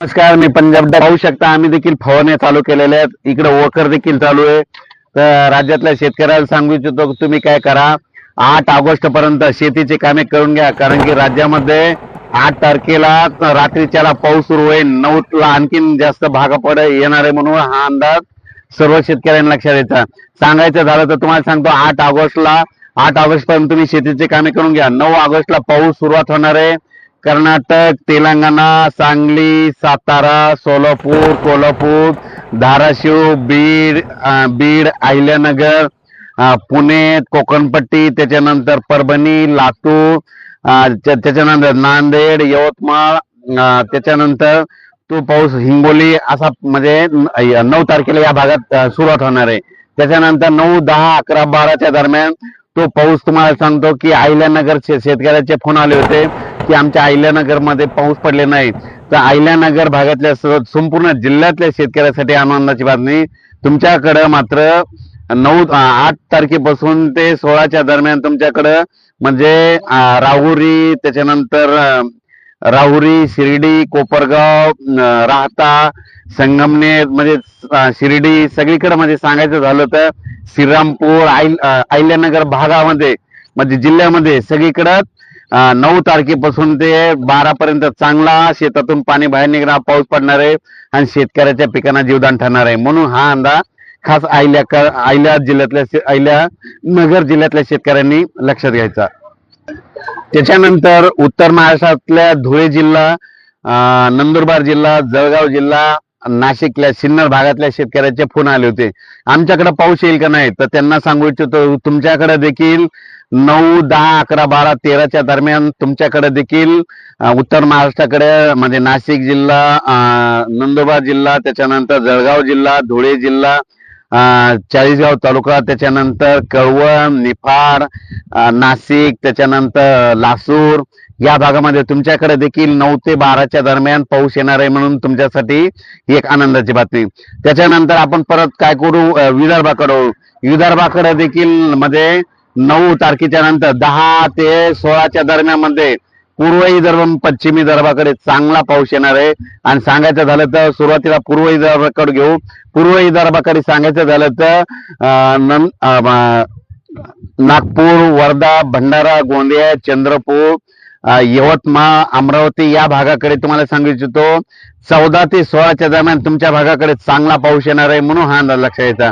नमस्कार मी पंजाब पाहू शकता आम्ही देखील फवारण्या चालू केलेल्या आहेत. इकडे वकर देखील चालू आहे. तर राज्यातल्या शेतकऱ्याला सांगू इच्छितो की तुम्ही काय करा आठ ऑगस्ट पर्यंत शेतीचे कामे करून घ्या कारण की राज्यामध्ये आठ तारखेला रात्रीच्याला पाऊस सुरू होईल. नऊला आणखीन जास्त भाग पड येणार आहे म्हणून हा अंदाज सर्व शेतकऱ्यांना लक्षात यायचा सांगायचं झालं तर तुम्हाला सांगतो आठ ऑगस्टला आठ ऑगस्ट पर्यंत तुम्ही शेतीचे कामे करून घ्या. नऊ ऑगस्टला पाऊस सुरुवात होणार आहे. कर्नाटक तेलंगणा सांगली सातारा सोलापूर कोल्हापूर धाराशिव बीड बीड अहिल्यानगर पुणे कोकणपट्टी त्याच्यानंतर परभणी लातूर त्याच्यानंतर नांदेड यवतमाळ त्याच्यानंतर तो पाऊस हिंगोली असा म्हणजे नऊ तारखेला या भागात सुरुवात होणार आहे. त्याच्यानंतर नऊ दहा अकरा बाराच्या दरम्यान तो पाऊस तुम्हाला सांगतो की अहिल्यानगर शे- शेतकऱ्याचे फोन आले होते की आमच्या अहिल्यानगरमध्ये पाऊस पडले नाही. तर अहिल्यानगर भागातल्या स- संपूर्ण जिल्ह्यातल्या शेतकऱ्यासाठी आनंदाची बातमी. तुमच्याकडं मात्र नऊ आठ तारखेपासून ते सोळाच्या दरम्यान तुमच्याकडं म्हणजे राहुरी त्याच्यानंतर राहुरी शिर्डी कोपरगाव राहता संगमनेर म्हणजे शिर्डी सगळीकडे म्हणजे सांगायचं झालं तर श्रीरामपूर आईल अहिल्यानगर भागामध्ये म्हणजे जिल्ह्यामध्ये सगळीकडं नऊ तारखेपासून ते बारा पर्यंत चांगला शेतातून पाणी बाहेर निघणार पाऊस पडणार आहे आणि शेतकऱ्याच्या पिकांना जीवदान ठरणार आहे. म्हणून हा अंदाज खास अहिल्या अहिल्या जिल्ह्यातल्या शे- अहिल्या नगर जिल्ह्यातल्या शेतकऱ्यांनी लक्षात घ्यायचा. त्याच्यानंतर उत्तर महाराष्ट्रातल्या धुळे जिल्हा नंदुरबार जिल्हा जळगाव जिल्हा नाशिकल्या सिन्नर भागातल्या शेतकऱ्याचे फोन आले होते. आमच्याकडे पाऊस येईल का नाही? तर त्यांना सांगू इच्छितो तुमच्याकडे देखील नऊ दहा अकरा बारा तेराच्या दरम्यान तुमच्याकडे देखील उत्तर महाराष्ट्राकडे म्हणजे नाशिक जिल्हा नंदुरबार जिल्हा त्याच्यानंतर जळगाव जिल्हा धुळे जिल्हा चाळीसगाव तालुका त्याच्यानंतर कळवण निफाड नाशिक त्याच्यानंतर लासूर या भागामध्ये तुमच्याकडे देखील नऊ ते बाराच्या दरम्यान पाऊस येणार आहे म्हणून तुमच्यासाठी ही एक आनंदाची बातमी. त्याच्यानंतर आपण परत काय करू? विदर्भाकडे विदर्भाकडे देखील मध्ये नऊ तारखेच्या नंतर दहा ते सोळाच्या दरम्यानमध्ये पूर्व विदर्भ पश्चिमी विदर्भाकडे चांगला पाऊस येणार आहे. आणि सांगायचं झालं तर सुरुवातीला पूर्व विदर्भाकडे घेऊ. पूर्व विदर्भाकडे सांगायचं झालं तर नागपूर वर्धा भंडारा गोंदिया चंद्रपूर यवतमाळ अमरावती या भागाकडे तुम्हाला सांगू इच्छितो. चौदा ते सोळाच्या दरम्यान तुमच्या भागाकडे चांगला पाऊस येणार आहे म्हणून हा अंदाज लक्षात यायचा